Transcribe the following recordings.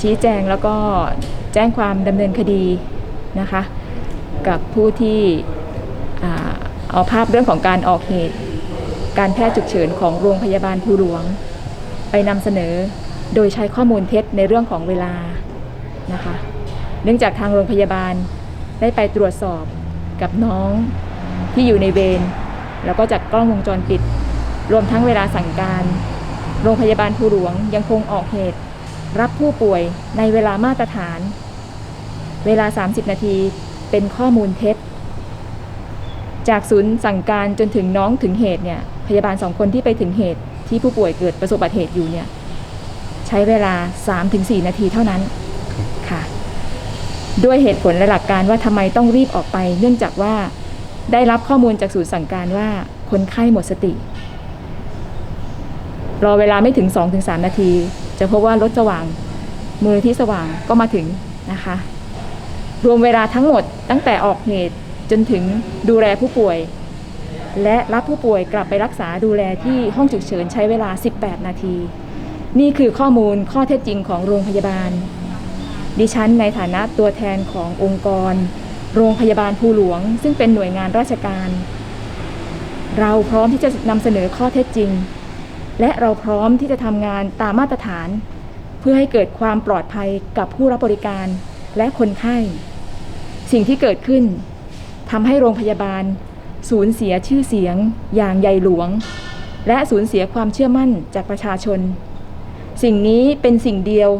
ชี้แจงแล้วก็แจ้งความดำเนินคดีนะคะ กับผู้ที่เอาภาพเรื่องของการออกเหตุ การแพทย์ฉุกเฉินของโรงพยาบาลภูหลวง ไปนำเสนอโดยใช้ข้อมูลเท็จในเรื่องของเวลานะคะ เนื่องจากทางโรงพยาบาลได้ไปตรวจสอบกับน้องที่อยู่ในเวรแล้วก็จากกล้องวงจรปิด รวมทั้งเวลาสั่งการ โรงพยาบาลภูหลวงยังคงออกเหตุ รับผู้ป่วยในเวลามาตรฐาน เวลา 30 นาทีเป็นข้อมูลเท็จ จากศูนย์สั่งการจนถึงน้องถึงเหตุเนี่ยพยาบาลสองคนที่ไปถึงเหตุที่ผู้ป่วยเกิดประสบอุบัติเหตุอยู่เนี่ยใช้เวลา 3-4 นาทีเท่านั้นค่ะด้วยเหตุผลและหลักการว่าทำไมต้องรีบออกไป เนื่องจากว่าได้รับข้อมูลจากศูนย์สั่งการว่าคนไข้หมดสติ รอเวลาไม่ถึง 2-3 นาที จะพบว่ารถสว่างมือที่สว่างก็มาถึงนะคะ รวมเวลาทั้งหมดตั้งแต่ออกเหตุจนถึงดูแลผู้ป่วย และรับผู้ป่วยกลับไปรักษาดูแลที่ห้องฉุกเฉินใช้เวลา 18 นาที นี่คือข้อมูลข้อเท็จจริงของโรงพยาบาล ดิฉันในฐานะตัวแทนขององค์กร โรงพยาบาลภูหลวง ซึ่งเป็นหน่วยงานราชการ เราพร้อมที่จะนำเสนอข้อเท็จจริง และเราพร้อมที่จะทำงานตามมาตรฐาน เพื่อให้เกิดความปลอดภัยกับผู้รับบริการและคนไข้ สิ่งที่เกิดขึ้นทำให้โรงพยาบาล สูญเสียชื่อเสียง อย่างใหญ่หลวง และสูญเสียความเชื่อมั่นจากประชาชน สิ่งนี้เป็นสิ่งเดียว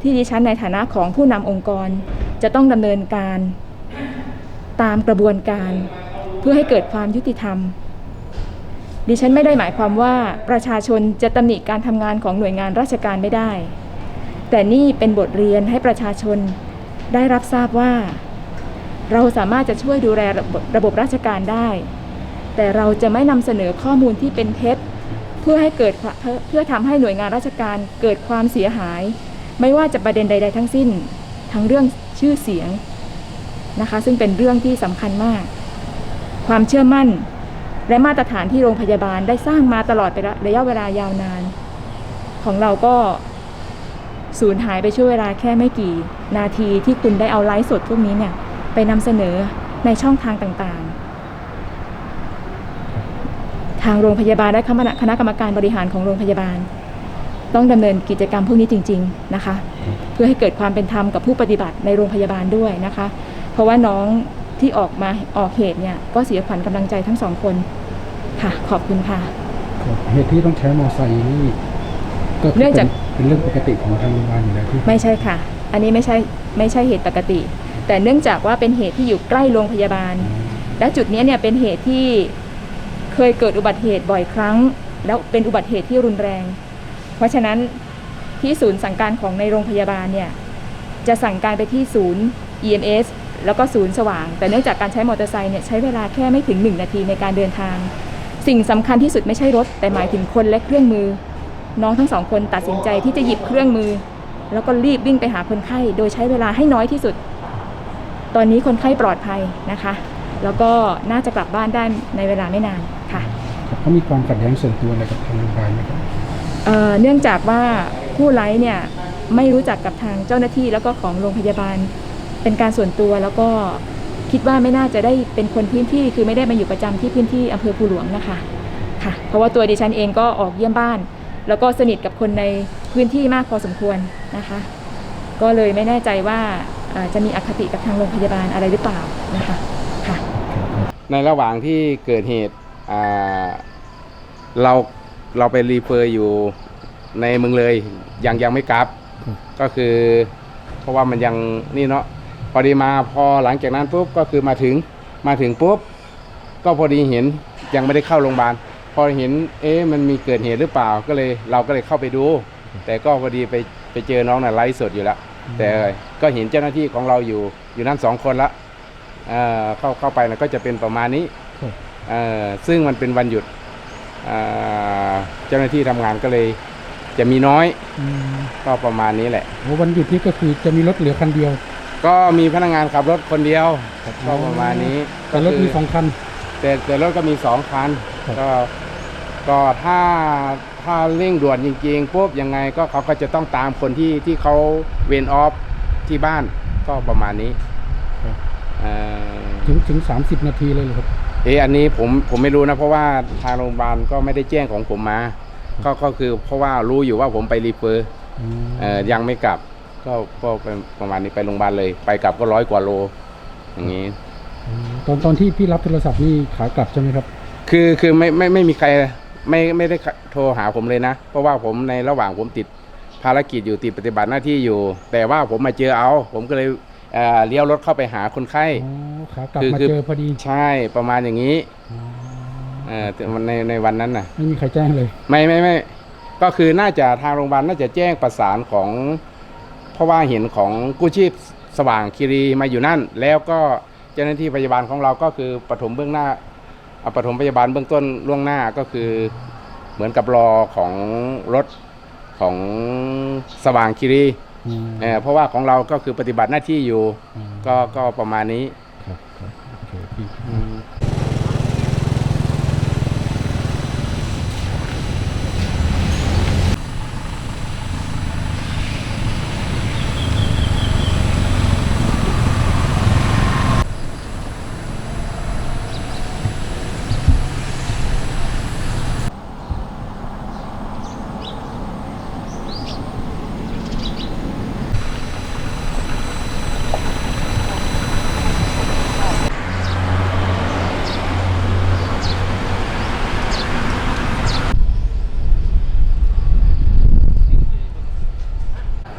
ที่ดิฉันในฐานะของผู้นำองค์กรจะต้องดำเนินการ ตามกระบวนการเพื่อให้เกิดความยุติธรรม ดิฉันไม่ได้หมายความว่าประชาชนจะตำหนิการทำงานของหน่วยงานราชการไม่ได้ แต่นี่เป็นบทเรียนให้ประชาชนได้รับทราบว่า เราสามารถจะช่วยดูแลระบบระบบราชการได้ แต่เราจะไม่นำเสนอข้อมูลที่เป็นเท็จ เพื่อให้เกิดเพื่อเพื่อทำให้หน่วยงานราชการเกิดความเสียหาย ไม่ว่าจะประเด็นใด ๆ ทั้งสิ้น ทั้งเรื่องชื่อเสียงนะคะ ซึ่งเป็นเรื่องที่สำคัญมาก ความเชื่อมั่น และมาตรฐานที่โรงพยาบาลได้สร้างมาตลอดไประยะเวลายาวนาน ของเราก็สูญหายไปช่วงเวลาแค่ไม่กี่นาทีที่คุณได้เอาไลฟ์สดพวกนี้เนี่ย ไปนำเสนอในช่องทางต่างๆ ทางโรงพยาบาลและคณะคณะกรรมการบริหารของโรงพยาบาล ต้องดำเนินกิจกรรมพวกนี้จริง ๆนะคะ เพื่อให้เกิดความเป็นธรรมกับผู้ปฏิบัติในโรงพยาบาลด้วยนะคะ เพราะว่าน้อง ที่ออกมาออกเหตุเนี่ย ก็เสียขวัญกำลังใจทั้งสองคน ค่ะ ขอบคุณค่ะ ครับเหตุที่ต้องใช้มอไซค์นี่ก็คืเนื่องจากป็เป็นเรื่องปกติของทางโรงพยาบาลอยู่แล้วที่ไม่ใช่ค่ะ อันนี้ไม่ใช่ไม่ใช่เหตุปกติ แต่เนื่องจากว่าเป็นเหตุที่อยู่ใกล้โรงพยาบาล และจุดนี้เนี่ยเป็นเหตุที่เคยเกิดอุบัติเหตุบ่อยครั้ง แล้วเป็นอุบัติเหตุที่รุนแรง เพราะฉะนั้นที่ศูนย์สั่งการของในโรงพยาบาลเนี่ยจะสั่งการไปที่ศูนย์ EMS แล้วก็ศูนย์สว่าง แต่เนื่องจากการใช้มอเตอร์ไซค์เนี่ยใช้เวลาแค่ไม่ถึง 1 นาทีในการเดินทาง สิ่งสำคัญที่สุดไม่ใช่รถ แต่หมายถึงคนและเครื่องมือ น้องทั้งสองคนตัดสินใจที่จะหยิบเครื่องมือ แล้วก็รีบวิ่งไปหาคนไข้ โดยใช้เวลาให้น้อยที่สุด ตอนนี้คนไข้ปลอดภัยนะคะ แล้วก็น่าจะกลับบ้านได้ในเวลาไม่นานค่ะครับเขามีความขัดแย้งส่วนตัวอะไรกับทางโรงพยาบาลไหมครับเอ่อเนื่องจากว่าผู้ไลฟ์เนี่ยไม่รู้จักกับทางเจ้าหน้าที่แล้วก็ของโรงพยาบาล เป็นการส่วนตัวแล้วก็คิดว่าไม่น่าจะได้เป็นคนพื้นที่คือไม่ได้มาอยู่ประจำที่พื้นที่อำเภอภูหลวงนะคะค่ะ เพราะว่าตัวดิฉันเองก็ออกเยี่ยมบ้าน แล้วก็สนิทกับคนในพื้นที่มากพอสมควรนะคะ ก็เลยไม่แน่ใจว่าจะมีอคติกับทางโรงพยาบาลอะไรหรือเปล่านะคะค่ะในระหว่างที่เกิดเหตุเราเราไปรีเฟอร์อยู่ในเมืองเลยยังยังไม่กลับ ก็คือ เพราะว่ามันยังนี่เนาะ พอดีมาพอหลังจากนั้นปุ๊บก็คือมาถึงมาถึงปุ๊บก็พอดีเห็นยังไม่ได้เข้าโรงพยาบาลพอเห็นเอ๊ะมันมีเกิดเหตุหรือเปล่าก็เลยเราก็เลยเข้าไปดู แต่ก็พอดีไปไปเจอน้องน่ะไลฟ์สดอยู่แล้วแต่ก็เห็นเจ้าหน้าที่ของเราอยู่อยู่นั่นสองคนละเอ่อเข้าเข้าไปนะก็จะเป็นประมาณนี้ครับเอ่อซึ่งมันเป็นวันหยุดเอ่อเจ้าหน้าที่ทำงานก็เลย จะมีน้อยอืมก็ประมาณนี้แหละโอ้วันหยุดนี่ก็คือจะมีรถเหลือคันเดียว ก็มีพนักงานขับรถคนเดียวครับก็ประมาณนี้แต่รถมีสองคัน แต่แต่รถก็มีสองคันครับก็ก็ถ้าถ้าเร่งด่วนจริงๆปุ๊บยังไงก็เขาก็จะต้องตามคนที่ที่เขาเวนออฟที่บ้านก็ประมาณนี้ครับเอ่อถึงถึงสามสิบนาทีเลยเหรอครับ เอออันนี้ผมผมไม่รู้นะ เพราะว่าทางโรงพยาบาลก็ไม่ได้แจ้งของผมมา ก็ก็คือเพราะว่ารู้อยู่ว่าผมไปรีเฟอร์อืมเอ่อยังไม่กลับ ก็ก็เป็นประมาณนี้ไปโรงพยาบาลเลย ไปกลับก็ร้อยกว่าโล อย่างนี้ ตอนตอนที่พี่รับโทรศัพท์นี่ขากลับใช่ไหมครับ คือคือไม่ไม่ไม่มีใครไม่ไม่ได้โทรหาผมเลยนะ เพราะว่าผมในระหว่างผมติดภารกิจอยู่ติดปฏิบัติหน้าที่อยู่ แต่ว่าผมมาเจอเอา ผมก็เลยเอ่อเลี้ยวรถเข้าไปหาคนไข้อ๋อขากลับคือมาคือเจอพอดีใช่ประมาณอย่างนี้อ๋อเอ่อแต่ในในวันนั้นน่ะ ไม่มีใครแจ้งเลย ไม่ไม่ไม่ก็คือน่าจะทางโรงพยาบาลน่าจะแจ้งประสานของเพ ราะว่าเห็นของกู้ชีพสว่างคีรีมาอยู่นั่น แล้วก็เจ้าหน้าที่พยาบาลของเราก็คือปฐมเบื้องหน้าเอาปฐมพยาบาลเบื้องต้นล่วงหน้าก็คือเหมือนกับรอของรถของสว่างคีรีอืมเอ่อเพราะว่าของเราก็คือปฏิบัติหน้าที่อยู่อืมก็ก็ประมาณนี้ครับครับโอเคพี่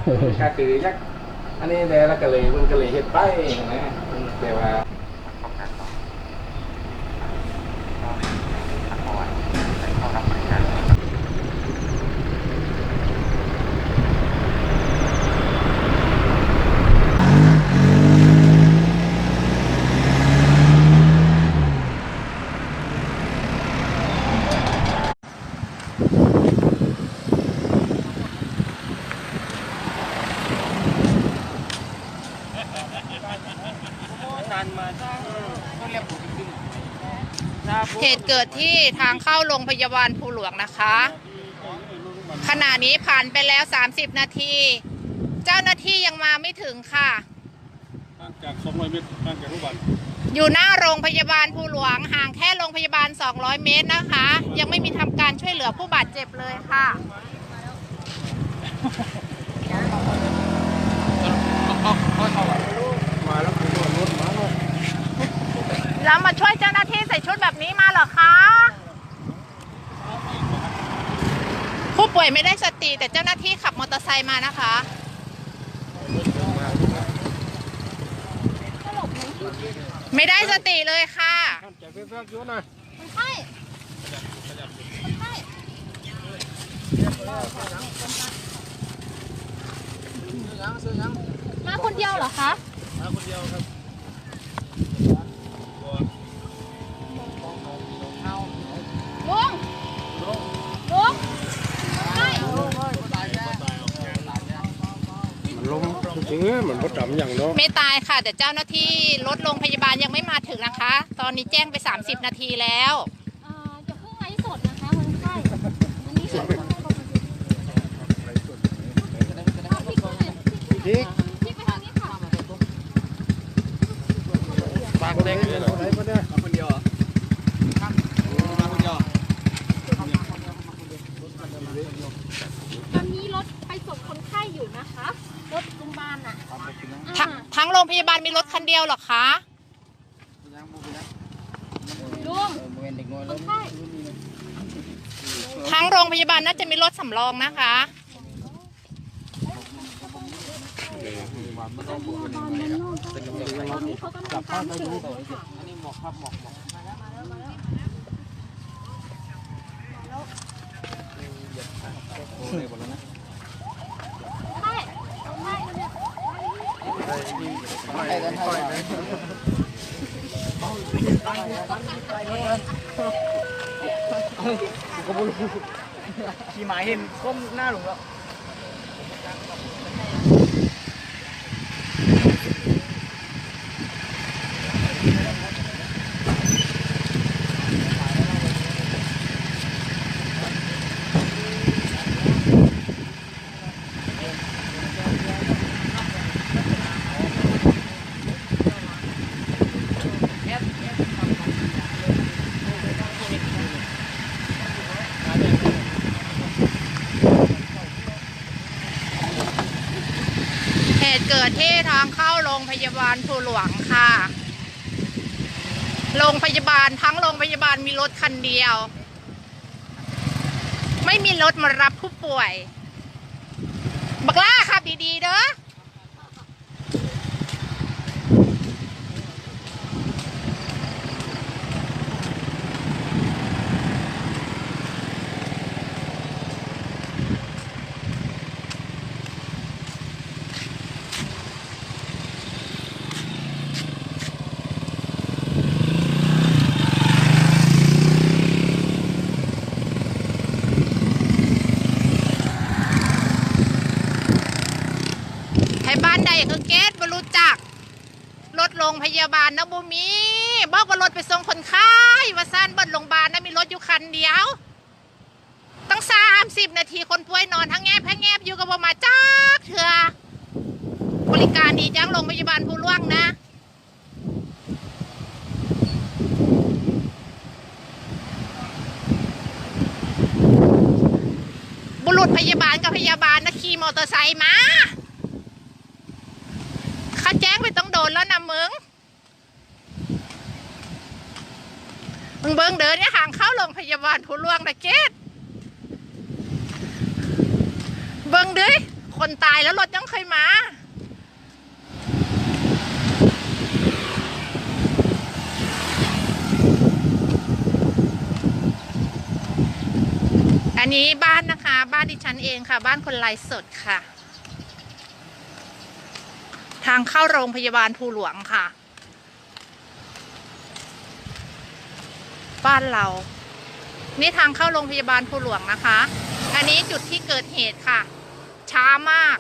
ก็คือยักอันนี้แล้วก็เลยมันก็เลยเฮ็ดไปนะแต่ว่า เห ตุเกิดที่ทางเข้าโรงพยาบาลภูหลวงนะคะ ขณะนี้ผ่านไปแล้ว 30 นาที เจ้าหน้าที่ยังมาไม่ถึงค่ะห่างจาก200เมตรห่างจากโรงพยาบาลอยู่หน้าโรงพยาบาลภูหลวงห่างแค่โรงพยาบาล 200 เมตรนะคะ ยังไม่มีทำการช่วยเหลือผู้บาดเจ็บเลยค่ะแล้วมา ช่วยเจ้าหน้าที่ใส่ชุดแบบนี้มาเหรอคะ ผู้ป่วยไม่ได้สติแต่เจ้าหน้าที่ขับมอเตอร์ไซค์มานะคะไม่ได้สติเลยค่ะมาคนเดียวเหรอคะ มาคนเดียวครับ ลุง ลุงใช่ มันลง จริงๆมันบ่จำอย่างเนาะไม่ตายค่ะ แต่เจ้าหน้าที่รถโรงพยาบาลยังไม่มาถึงนะคะ ตอนนี้แจ้งไป 30 นาทีแล้วเอ่ออย่าเพิ่งไลฟ์สดนะคะคนไข้อันนี้คือคนไข้ปกติเอาพี่ก็เลยพี่พี่ไปทางนี้ค่ะ ปากแดงเลยเหรอไหนบ่เนี่ยคนเดียวอะมาคนเดียว ตอนนี้รถไปส่งคนไข้อยู่นะคะ รถโรงพยาบาลอะ ทง อ่า ทั้งโรง พยาบาลมีรถคันเดียวเหรอคะลุงคนไข้ทั้งโรงพยาบาลน่าจะมีรถสำรองนะคะตอนนี้เขากำลังตามสื่อค่ะใช่ใช่ ขี่หมาเห็นก้มหน้าหลงแล้ว ตุ เกิดที่ทางเข้าโรงพยาบาลภูหลวงค่ะ โรงพยาบาลทั้งโรงพยาบาลมีรถคันเดียว ไม่มีรถมารับผู้ป่วย บักล่าขับดีๆเด้อ ให้บ้านใดคือเกตบรู้จัก รถโรงพ ยาบาลนะบุมีบอกว่ารถไปส่งคนไข้ว่าซ่านเบนโรงพยาบาลนะมีรถอยู่คันเดียวตั้งสามสิบนาทีคนป่วยนอนทั้งแงบทั้งแงบอยู่กับบ่มาจักเถื่อบริการดีจังโรงพยาบาลผู้ล่วงนะบุรุษพยาบาลกับพยาบาลนะขี่มอเตอร์ไซค์มาเขาแจ้งไปต้องโดนแล้วนะมึง มึงเบิ้งเดินเนี่ยห่างเข้าโรงพยาบาลผู้ล่วงนะเกตเบิ้งดิคนตายแล้วรถยังเคยมาอันนี้บ้านนะคะ บ้านดิฉันเองค่ะ บ้านคนไร้สดค่ะ ทางเข้าโรงพยาบาลภูหลวงค่ะ บ้านเรา นี่ทางเข้าโรงพยาบาลภูหลวงนะคะ อันนี้จุดที่เกิดเหตุค่ะ ช้ามาก